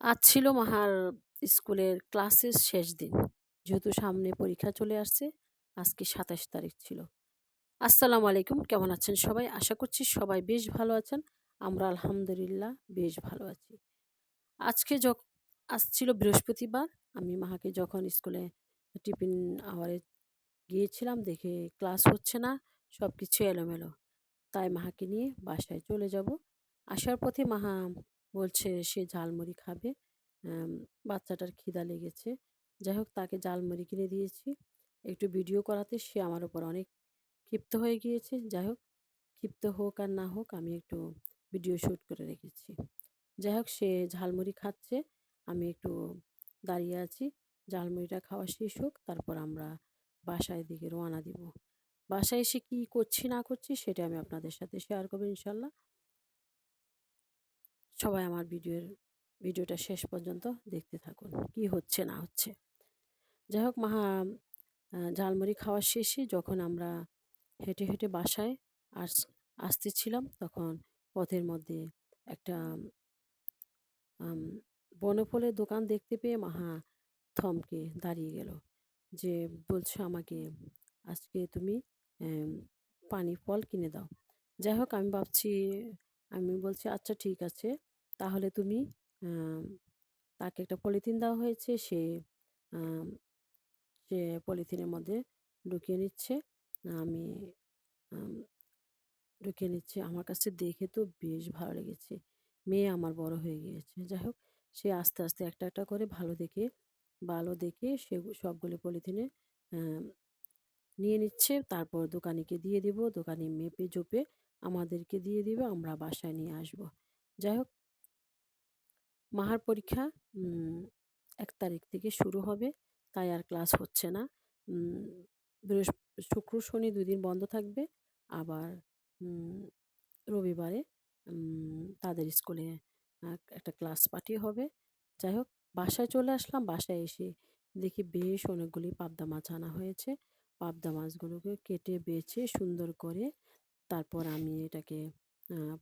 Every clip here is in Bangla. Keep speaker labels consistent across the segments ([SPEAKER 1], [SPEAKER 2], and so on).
[SPEAKER 1] আজ ছিল মাহার স্কুলের ক্লাসের শেষ দিন। যেহেতু সামনে পরীক্ষা চলে আসছে, আজকে সাতাশ তারিখ ছিল। আসসালামু আলাইকুম, কেমন আছেন সবাই? আশা করছি সবাই বেশ ভালো আছেন। আমরা আলহামদুলিল্লাহ বেশ ভালো আছি। আজকে যখন আসছিল বৃহস্পতিবার। আমি মাহাকে যখন স্কুলে টিফিন আওয়ারে গিয়েছিলাম, দেখে ক্লাস হচ্ছে না সব কিছু এলোমেলো। তাই মাহাকে নিয়ে বাসায় চলে যাব। আসার পথে মাহা বলছে সে ঝালমুড়ি খাবে। বাচ্চাটার খিদা লেগেছে। যাই হোক তাকে ঝালমুড়ি কিনে দিয়েছি। একটু ভিডিও করাতে সে আমার ওপর অনেক ক্ষিপ্ত হয়ে গিয়েছে। যাই হোক ক্ষিপ্ত হোক আর না হোক, আমি একটু ভিডিও শ্যুট করে রেখেছি। যাই হোক সে ঝালমুড়ি খাচ্ছে। আমি একটু দাঁড়িয়ে আছি। ঝালমুড়িটা খাওয়া শেষ হোক, তারপর আমরা বাসায় দিকে রওনা দিব। বাসায় এসে কী করছি না করছি, সেটা আমি আপনাদের সাথে শেয়ার করব ইনশাল্লাহ। সবাই আমার ভিডিওর, ভিডিওটা শেষ পর্যন্ত দেখতে থাকুন, কি হচ্ছে না হচ্ছে। যাই হোক, মাহা ঝালমুড়ি খাওয়ার শেষে যখন আমরা হেঁটে হেঁটে বাসায় আস, আসতেছিলাম, তখন পথের মধ্যে একটা বনফলের দোকান দেখতে পেয়ে মাহা থমকে দাঁড়িয়ে গেল। যে, বলছো আমাকে, আজকে তুমি পানি ফল কিনে দাও। যাই হোক, আমি ভাবছি, আমি বলছি আচ্ছা ঠিক আছে। তাহলে তুমি তাকে একটা পলিথিন দেওয়া হয়েছে, সে সে পলিথিনের মধ্যে ঢুকিয়ে নিচ্ছে। আমি ঢুকিয়ে নিচ্ছে। আমার কাছে দেখে তো বেশ ভালো লেগেছে। মেয়ে আমার বড় হয়ে গিয়েছে। যাই হোক, সে আস্তে আস্তে একটা একটা করে ভালো দেখে ভালো দেখে সে সবগুলো পলিথিনে নিয়ে নিচ্ছে। তারপর দোকানিকে দিয়ে দিব। দোকানি মেপে জোপে আমাদেরকে দিয়ে দিবে। আমরা বাসায় নিয়ে আসব। যাই হোক মাহার পরীক্ষা এক তারিখ থেকে শুরু হবে। তাই আর ক্লাস হচ্ছে না। শুক্র, শনি দুই দিন বন্ধ থাকবে। আবার রবিবারে তাদের স্কুলে একটা ক্লাস পার্টি হবে। যাই হোক, বাসায় চলে আসলাম। বাসায় এসে দেখি বেশ অনেকগুলি পাবদা মাছ আনা হয়েছে। পাবদা মাছগুলোকে কেটে, বেছে, সুন্দর করে তারপর আমি এটাকে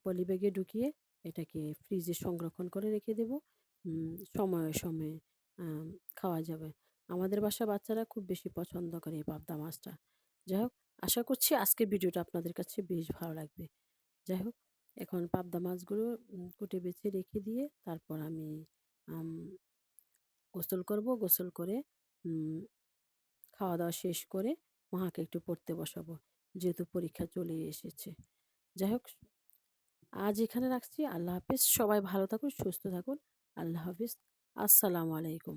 [SPEAKER 1] পলিব্যাগে ঢুকিয়ে এটাকে ফ্রিজে সংরক্ষণ করে রেখে দেব। সময়ে সময়ে খাওয়া যাবে। আমাদের বাসা বাচ্চারা খুব বেশি পছন্দ করে এই পাবদা মাছটা। যাই হোক, আশা করছি আজকের ভিডিওটা আপনাদের কাছে বেশ ভালো লাগবে। যাই হোক, এখন পাবদা মাছগুলো কুটে বেছে রেখে দিয়ে তারপর আমি গোসল করব। গোসল করে খাওয়া দাওয়া শেষ করে মাকে একটু পড়তে বসাবো। যেহেতু পরীক্ষা চলে এসেছে। যাই হোক আজ এখানে রাখছি। আল্লাহ হাফিজ। সবাই ভালো থাকুন সুস্থ থাকুন। আল্লাহ হাফিজ। আসসালামু আলাইকুম।